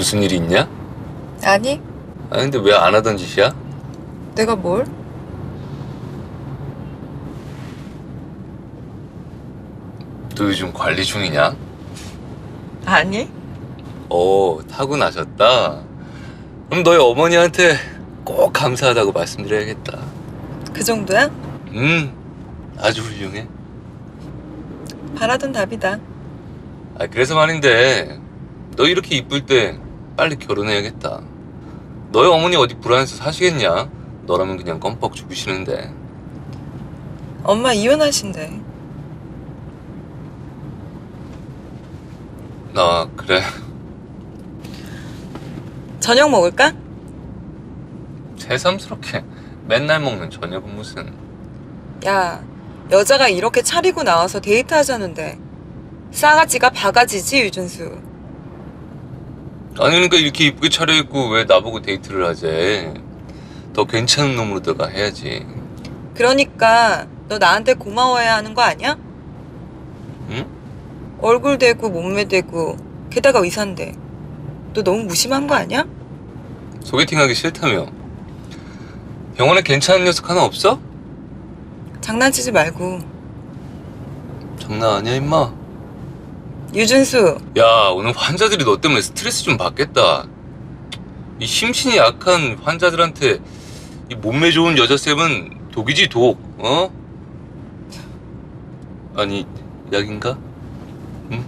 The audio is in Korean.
무슨 일이 있냐? 아니, 아 근데 왜 안 하던 짓이야? 내가 뭘? 너 요즘 관리 중이냐? 아니? 어 타고나셨다. 그럼 너희 어머니한테 꼭 감사하다고 말씀드려야겠다. 그 정도야? 음 아주 훌륭해. 바라던 답이다. 아 그래서 말인데 너 이렇게 이쁠 때 빨리 결혼해야겠다. 너희 어머니 어디 불안해서 사시겠냐? 너라면 그냥 껌뻑 죽으시는데. 엄마 이혼하신대. 나 그래 저녁 먹을까? 새삼스럽게 맨날 먹는 저녁은 무슨 야, 여자가 이렇게 차리고 나와서 데이트하자는데 싸가지가 바가지지 유준수. 아니 그러니까 이렇게 이쁘게 차려입고 왜 나보고 데이트를 하재 더 괜찮은 놈으로다가 해야지 그러니까 너 나한테 고마워해야 하는 거 아니야? 응? 얼굴 대고 몸매 대고 게다가 의사인데 너 너무 무심한 거 아니야? 소개팅하기 싫다며 병원에 괜찮은 녀석 하나 없어? 장난치지 말고 장난 아니야 임마 유준수 야 오늘 환자들이 너 때문에 스트레스 좀 받겠다 이 심신이 약한 환자들한테 이 몸매 좋은 여자 쌤은 독이지 독 어? 아니 약인가? 응?